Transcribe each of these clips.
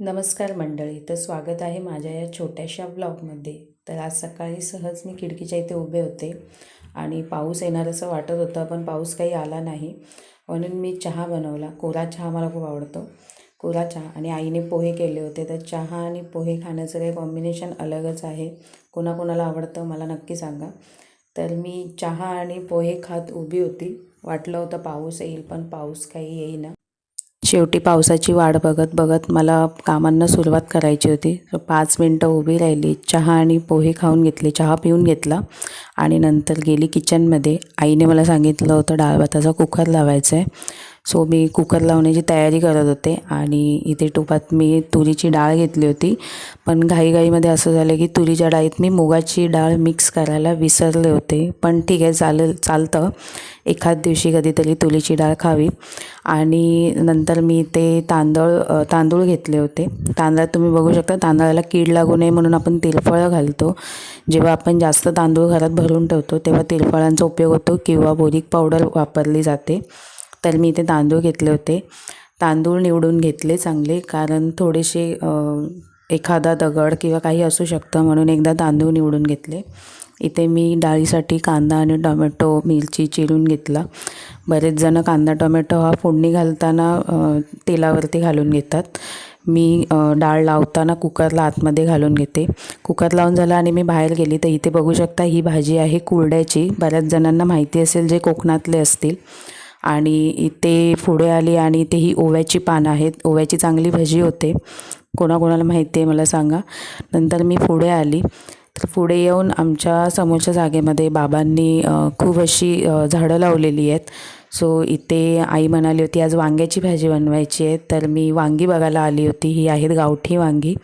नमस्कार मंडळी तर स्वागत आहे माझ्या या छोट्याशा ब्लॉगमध्ये. तर आज सकाळी सहज मी खिडकीच्या इथे उभे होते आणि पाऊस येणार असं वाटत होतं पण पाऊस काही आला नाही. म्हणून मी चहा बनवला. कोरा चहा मला खूप आवडतो. कोरा चहा. आणि आईने पोहे केले होते. तर चहा आणि पोहे खाण्याचं काही कॉम्बिनेशन अलगच आहे. कोणाकोणाला आवडतं मला नक्की सांगा. तर मी चहा आणि पोहे खात उभी होती. वाटलं होतं पाऊस येईल पण पाऊस काही येईना. शेवटी पावसाची वाट बघत बघत मला कामांना सुरुवात करायची होती. पाच मिनटं उभी राहिली. चहा आणि पोहे खाऊन घेतले. चहा पिऊन घेतला आणि नंतर गेली किचनमध्ये आईने मला सांगितलं होतं डाळ भाताचा कुकर लावायचा आहे सो मी कुकर लावण्याची तयारी करत होते आणि इथे टोपात मी तुरीची डाळ घेतली होती. पण घाईघाईमध्ये असं झालं की तुरीच्या डाळीत मी मुगाची डाळ मिक्स करायला विसरले होते. पण ठीक आहे चालेल चालतं. एखाद दिवशी कधीतरी तुरीची डाळ खावी. आणि नंतर मी ते तांदूळ तांदूळ घेतले होते. तांदळात तुम्ही बघू शकता तांदळाला कीड लागू नये म्हणून आपण तिरफळं घालतो. जेव्हा आपण जास्त तांदूळ घरात भरून ठेवतो तेव्हा तिरफळांचा उपयोग होतो किंवा बोरिक पावडर वापरली जाते. तर मी इथे तांदूळ घेतले होते. तांदूळ निवडून घेतले चांगले कारण थोडेसे एखादा दगड किंवा काही असू शकतं म्हणून एकदा तांदूळ निवडून घेतले. इथे मी डाळीसाठी कांदा आणि टोमॅटो मिरची चिरून घेतला. बरेच जणं कांदा टोमॅटो हा फोडणी घालताना तेलावरती घालून घेतात. मी डाळ लावताना कुकरला आतमध्ये घालून घेते. कुकर लावून झालं आणि मी बाहेर गेली. तर इथे बघू शकता ही भाजी आहे कुरड्याची. बऱ्याच जणांना माहिती असेल जे कोकणातले असतील. आणि इथे पुढे आली आणि ते ही ओव्याची पानं आहेत. ओव्याची चांगली भजी होते. कोणाकोणाला माहिती आहे मला सांगा. नंतर मी पुढे आली. तर पुढे येऊन आमच्या समोरच्या जागेमध्ये बाबांनी खूप अशी झाडं लावलेली आहेत. सो इथे आई म्हणाली होती आज वांग्याची भाजी बनवायची आहे. तर मी वांगी बघायला आली होती. ही आहेत गावठी वांगी.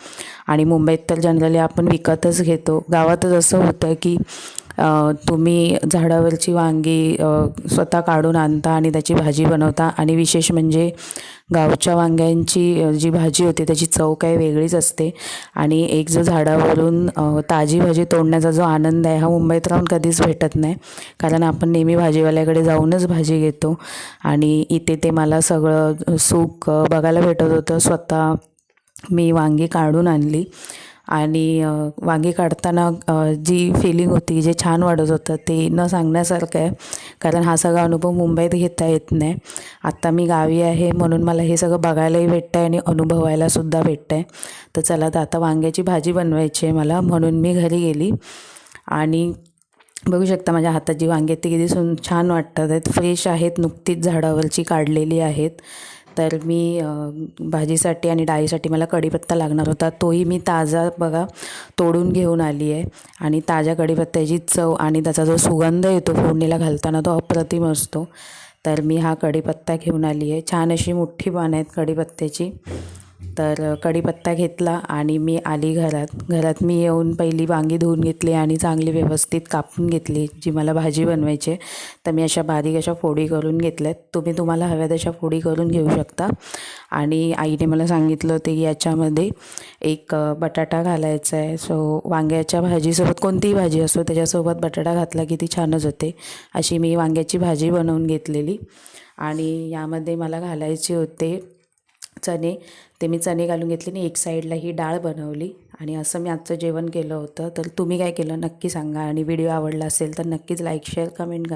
आणि मुंबईत तर जनरली आपण विकतच घेतो. गावातच असं होतं की तुम्ही झाडावरची वांगी स्वतः काढून आणता आणि त्याची भाजी बनवता. आणि विशेष म्हणजे गावच्या वांग्यांची जी भाजी होती त्याची चव काही वेगळीच असते. आणि एक जो झाडावरून ताजी भाजी तोडण्याचा जो आनंद आहे हा मुंबईत राहून कधीच भेटत नाही. कारण आपण नेहमी भाजीवाल्याकडे जाऊनच भाजी घेतो. आणि इथे ते मला सगळं सुक बघायला भेटत होतं. स्वतः मी वांगी काढून आणली. आणि वांगी काढताना जी फिलिंग होती जे छान वाढत होतं ते न सांगण्यासारखं आहे. कारण हा सगळा अनुभव मुंबईत घेता येत नाही. आत्ता मी गावी आहे म्हणून मला हे सगळं बघायलाही भेटतं आहे आणि अनुभवायलासुद्धा भेटतं आहे तर चला तर आता वांग्याची भाजी बनवायची आहे मला म्हणून मी घरी गेली. आणि बघू शकता माझ्या हातात जी वांगे ती किती सुन छान वाटतात. आहेत फ्रेश आहेत नुकतीच झाडावरची काढलेली आहेत. तर मी भाजीसाठी आणि डाळीसाठी मला कढीपत्ता लागणार होता. तोही मी ताजा बघा तोडून घेऊन आली आहे. आणि ताज्या कढीपत्त्याची चव आणि त्याचा जो सुगंध येतो फोडणीला घालताना तो अप्रतिम असतो. तर मी हा कढीपत्ता घेऊन आली आहे. छान अशी मोठी पानं आहेत कढीपत्त्याची. तर कढीपत्ता घेतला आणि मी आली घरात. घरात मी येऊन पहिली वांगी धुवून घेतली आणि चांगली व्यवस्थित कापून घेतली जी मला भाजी बनवायची तर मी अशा बारीक अशा फोडी करून घेतल्यात. तुम्ही तुम्हाला हव्या तशा फोडी करून घेऊ शकता. आणि आईने मला सांगितलं होतं की याच्यामध्ये एक बटाटा घालायचा आहे. सो वांग्याच्या भाजीसोबत कोणतीही भाजी असो त्याच्यासोबत बटाटा घातला की ती छानच होते. अशी मी वांग्याची भाजी बनवून घेतलेली. आणि यामध्ये मला घालायचे होते चणे ते मी चणे घालून घेतले आणि एक साईडला ही डाळ बनवली. आणि असं मी आजचं जेवण केलं होतं. तर तुम्ही काय केलं नक्की सांगा. आणि व्हिडिओ आवडला असेल तर नक्कीच लाईक शेअर कमेंट करा